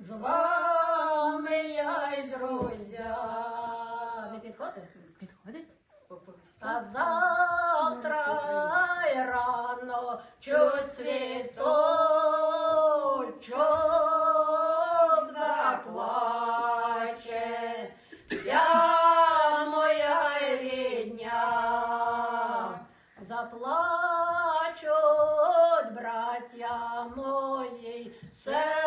З вами я й друзя. Не підходить? Підходить. А завтра й рано чуть цвіточок заплаче. Вся моя рідня заплачуть браття мої. все.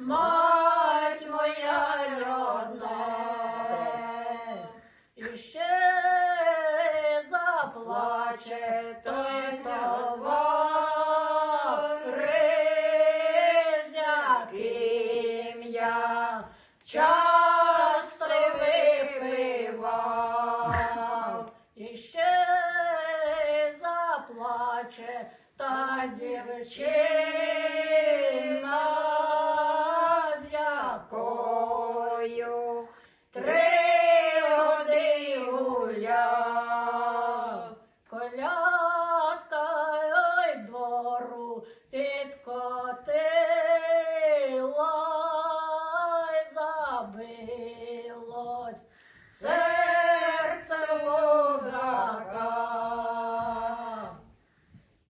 Мать моя родна, і ще заплаче той яким я часто випивав, і ще заплаче та дівчина. Титко, ти